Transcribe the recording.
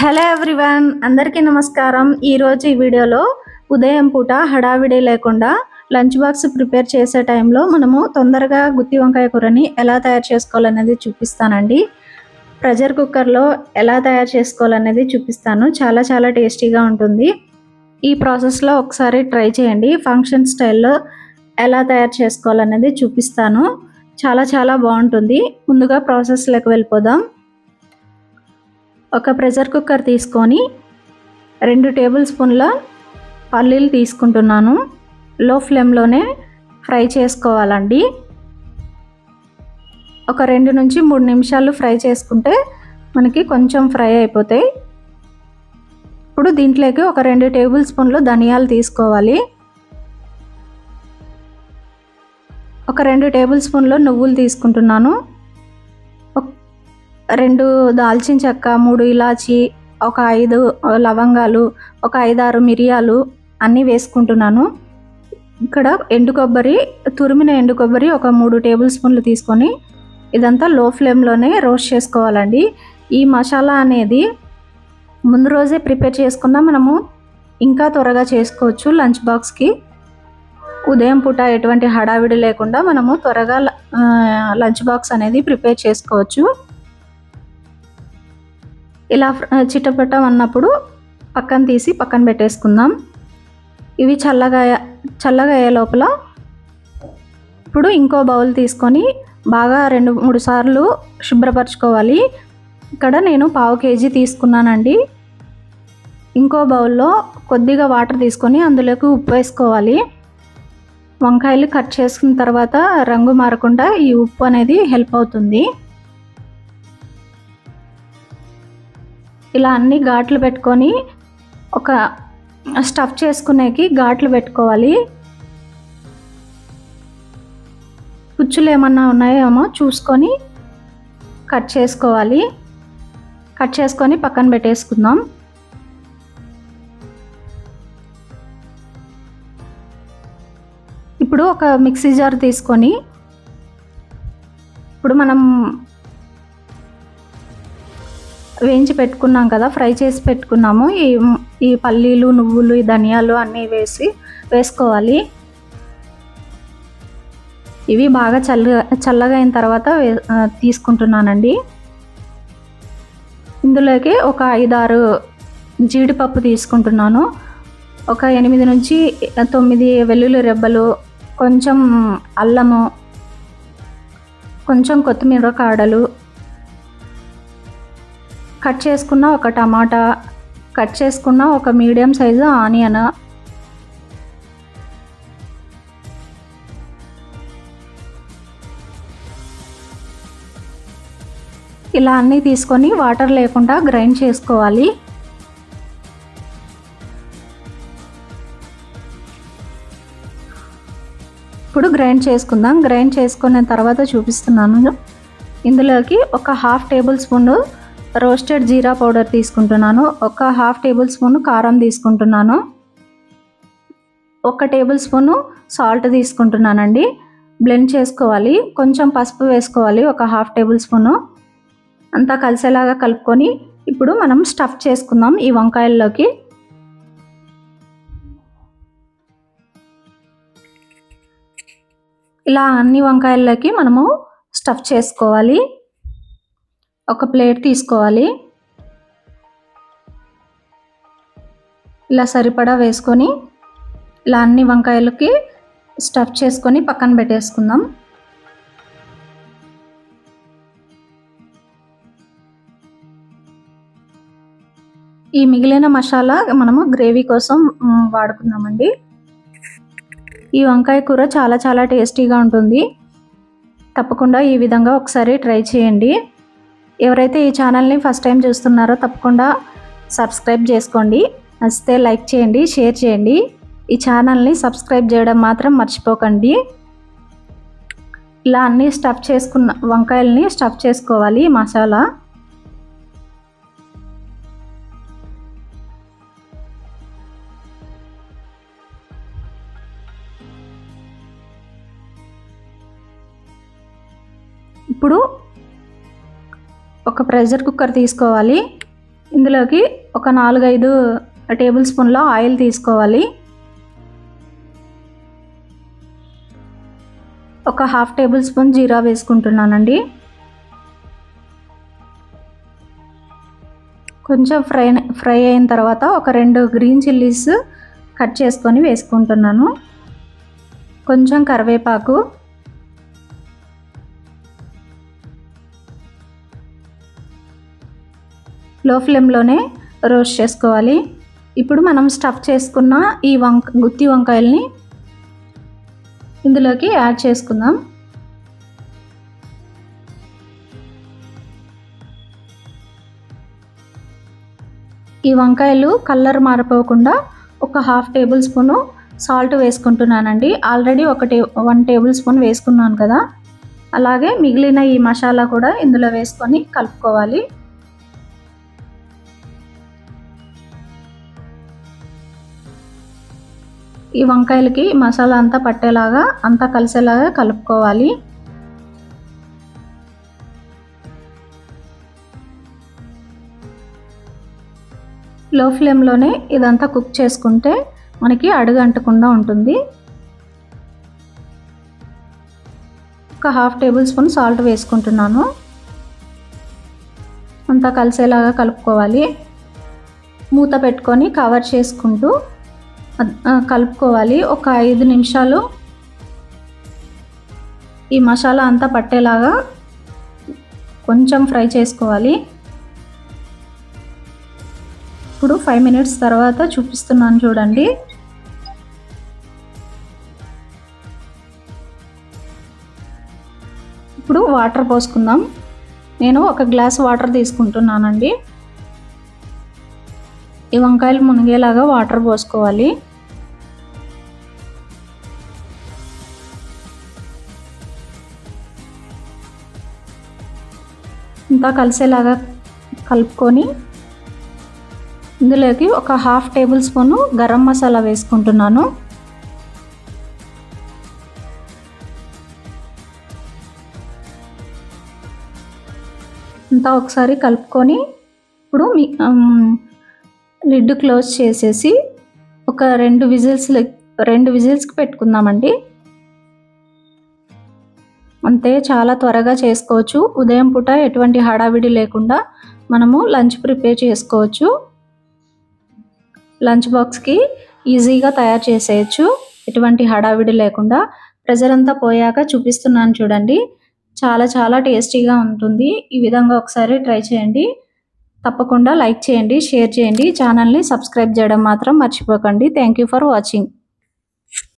Hello everyone అందరికీ నమస్కారం. ఈరోజు ఈ వీడియోలో ఉదయం పూట హడావిడి లేకుండా లంచ్ బాక్స్ ప్రిపేర్ చేసే టైంలో మనము తొందరగా గుత్తి వంకాయ కూరని ఎలా తయారు చేసుకోవాలనేది చూపిస్తానండి. ప్రెషర్ కుక్కర్లో ఎలా తయారు చేసుకోవాలనేది చూపిస్తాను. చాలా చాలా టేస్టీగా ఉంటుంది. ఈ ప్రాసెస్లో ఒకసారి ట్రై చేయండి. ఫంక్షన్ స్టైల్లో ఎలా తయారు చేసుకోవాలనేది చూపిస్తాను. చాలా చాలా బాగుంటుంది. ముందుగా ప్రాసెస్లోకి వెళ్ళిపోదాం. ఒక ప్రెషర్ కుక్కర్ తీసుకొని రెండు టేబుల్ స్పూన్ల పల్లీలు తీసుకుంటున్నాను. లో ఫ్లేమ్లోనే ఫ్రై చేసుకోవాలండి. ఒక రెండు నుంచి మూడు నిమిషాలు ఫ్రై చేసుకుంటే మనకి కొంచెం ఫ్రై అయిపోతాయి. ఇప్పుడు దీంట్లోకి ఒక రెండు టేబుల్ స్పూన్లు ధనియాలు తీసుకోవాలి. ఒక రెండు టేబుల్ స్పూన్లు నువ్వులు తీసుకుంటున్నాను. రెండు దాల్చిన చెక్క మూడు ఇలాచి ఒక ఐదు లవంగాలు ఒక ఐదారు మిరియాలు అన్నీ వేసుకుంటున్నాను. ఇక్కడ ఎండు కొబ్బరి తురిమిన ఎండు కొబ్బరి ఒక మూడు టేబుల్ స్పూన్లు తీసుకొని ఇదంతా లో ఫ్లేమ్లోనే రోస్ట్ చేసుకోవాలండి. ఈ మసాలా అనేది ముందు రోజే ప్రిపేర్ చేసుకున్నా మనము ఇంకా త్వరగా చేసుకోవచ్చు లంచ్ బాక్స్కి. ఉదయం పూట ఎటువంటి హడావిడి లేకుండా మనము త్వరగా లంచ్ బాక్స్ అనేది ప్రిపేర్ చేసుకోవచ్చు. ఇలా చిట్టపట్టం అన్నప్పుడు పక్కన తీసి పక్కన పెట్టేసుకుందాం. ఇవి చల్లగా చల్లగా అయ్యే లోపల ఇప్పుడు ఇంకో బౌల్ తీసుకొని బాగా రెండు మూడు సార్లు శుభ్రపరచుకోవాలి. ఇక్కడ నేను పావు కేజీ తీసుకున్నానండి. ఇంకో బౌల్లో కొద్దిగా వాటర్ తీసుకొని అందులోకి ఉప్పు వేసుకోవాలి. వంకాయలు కట్ చేసుకున్న తర్వాత రంగు మారకుండా ఈ ఉప్పు అనేది హెల్ప్ అవుతుంది. ఇలా అన్ని ఘాట్లు పెట్టుకొని ఒక స్టఫ్ చేసుకునేకి ఘాట్లు పెట్టుకోవాలి. పుచ్చులు ఏమన్నా ఉన్నాయేమో చూసుకొని కట్ చేసుకోవాలి. కట్ చేసుకొని పక్కన పెట్టేసుకుందాం. ఇప్పుడు ఒక మిక్సీ జార్ తీసుకొని ఇప్పుడు మనం వేయించి పెట్టుకున్నాం కదా ఫ్రై చేసి పెట్టుకున్నాము. ఈ ఈ పల్లీలు నువ్వులు ఈ ధనియాలు అన్నీ వేసి వేసుకోవాలి. ఇవి బాగా చల్లగా చల్లగా అయిన తర్వాత తీసుకుంటున్నానండి. ఇందులోకి ఒక ఐదారు జీడిపప్పు తీసుకుంటున్నాను. ఒక ఎనిమిది నుంచి తొమ్మిది వెల్లుల్లి రెబ్బలు కొంచెం అల్లము కొంచెం కొత్తిమీర కాడలు కట్ చేసుకున్న ఒక టమాటా కట్ చేసుకున్న ఒక మీడియం సైజు ఆనియన్. ఇలా అన్నీ తీసుకొని వాటర్ లేకుండా గ్రైండ్ చేసుకోవాలి. ఇప్పుడు గ్రైండ్ చేసుకుందాం. గ్రైండ్ చేసుకున్న తర్వాత చూపిస్తున్నాను. ఇందులోకి ఒక హాఫ్ టేబుల్ స్పూన్ రోస్టెడ్ జీరా పౌడర్ తీసుకుంటున్నాను. ఒక హాఫ్ టేబుల్ స్పూన్ కారం తీసుకుంటున్నాను. ఒక టేబుల్ స్పూను సాల్ట్ తీసుకుంటున్నానండి. బ్లెండ్ చేసుకోవాలి. కొంచెం పసుపు వేసుకోవాలి. ఒక హాఫ్ టేబుల్ స్పూను. అంతా కలిసేలాగా కలుపుకొని ఇప్పుడు మనం స్టఫ్ చేసుకుందాం ఈ వంకాయల్లోకి. ఇలా అన్ని వంకాయల్లోకి మనము స్టఫ్ చేసుకోవాలి. ఒక ప్లేట్ తీసుకోవాలి. ఇలా సరిపడా వేసుకొని ఇలా అన్ని వంకాయలకి స్టఫ్ చేసుకొని పక్కన పెట్టేసుకుందాం. ఈ మిగిలిన మసాలా మనము గ్రేవీ కోసం వాడుకుందామండి. ఈ వంకాయ కూర చాలా చాలా టేస్టీగా ఉంటుంది. తప్పకుండా ఈ విధంగా ఒకసారి ట్రై చేయండి. ఎవరైతే ఈ ఛానల్ని ఫస్ట్ టైం చూస్తున్నారో తప్పకుండా సబ్స్క్రైబ్ చేసుకోండి. నచ్చితే లైక్ చేయండి షేర్ చేయండి. ఈ ఛానల్ని సబ్స్క్రైబ్ చేయడం మాత్రం మర్చిపోకండి. ఇలా అన్నీ స్టఫ్ చేసుకున్న వంకాయల్ని స్టఫ్ చేసుకోవాలి మసాలా. ఇప్పుడు ఒక ప్రెషర్ కుక్కర్ తీసుకోవాలి. ఇందులోకి ఒక నాలుగైదు టేబుల్ స్పూన్ల ఆయిల్ తీసుకోవాలి. ఒక హాఫ్ టేబుల్ స్పూన్ జీరా వేసుకుంటున్నానండి. కొంచెం ఫ్రై ఫ్రై అయిన తర్వాత ఒక రెండు గ్రీన్ చిల్లీస్ కట్ చేసుకొని వేసుకుంటున్నాను. కొంచెం కరివేపాకు లో ఫ్లేమ్లోనే రోస్ట్ చేసుకోవాలి. ఇప్పుడు మనం స్టఫ్ చేసుకున్న ఈ వంక గుత్తి వంకాయల్ని ఇందులోకి యాడ్ చేసుకుందాం. ఈ వంకాయలు కలర్ మారిపోకుండా ఒక హాఫ్ టేబుల్ స్పూను సాల్ట్ వేసుకుంటున్నానండి. ఆల్రెడీ ఒక టే వన్ టేబుల్ స్పూన్ వేసుకున్నాను కదా. అలాగే మిగిలిన ఈ మసాలా కూడా ఇందులో వేసుకొని కలుపుకోవాలి. ఈ వంకాయలకి మసాలా అంతా పట్టేలాగా అంతా కలిసేలాగా కలుపుకోవాలి. లో ఫ్లేమ్లోనే ఇదంతా కుక్ చేసుకుంటే మనకి అడుగు అంటకుండా ఉంటుంది. ఒక హాఫ్ టేబుల్ స్పూన్ సాల్ట్ వేసుకుంటున్నాను. అంతా కలిసేలాగా కలుపుకోవాలి. మూత పెట్టుకొని కవర్ చేసుకుంటూ కలుపుకోవాలి. ఒక ఐదు నిమిషాలు ఈ మసాలా అంతా పట్టేలాగా కొంచెం ఫ్రై చేసుకోవాలి. ఇప్పుడు ఫైవ్ మినిట్స్ తర్వాత చూపిస్తున్నాను చూడండి. ఇప్పుడు వాటర్ పోసుకుందాం. నేను ఒక గ్లాస్ వాటర్ తీసుకుంటున్నానండి. ఈ వంకాయలు మునిగేలాగా వాటర్ పోసుకోవాలి. ఇంకా కలిసేలాగా కలుపుకొని ఇందులోకి ఒక half tablespoon garam masala వేసుకుంటున్నాను. అంతా ఒకసారి కలుపుకొని ఇప్పుడు మీ లిడ్ క్లోజ్ చేసేసి ఒక రెండు విజిల్స్ రెండు విజిల్స్కి పెట్టుకుందామండి. అంతే చాలా త్వరగా చేసుకోవచ్చు. ఉదయం పూట ఎటువంటి హడావిడి లేకుండా మనము లంచ్ ప్రిపేర్ చేసుకోవచ్చు. లంచ్ బాక్స్కి ఈజీగా తయారు చేసేయచ్చు. ఎటువంటి హడావిడి లేకుండా. ప్రెజర్ అంతా పోయాక చూపిస్తున్నాను చూడండి. చాలా చాలా టేస్టీగా ఉంటుంది. ఈ విధంగా ఒకసారి ట్రై చేయండి. తప్పకుండా లైక్ చేయండి షేర్ చేయండి. ఛానల్ని సబ్స్క్రైబ్ చేయడం మాత్రం మర్చిపోకండి. Thank you for watching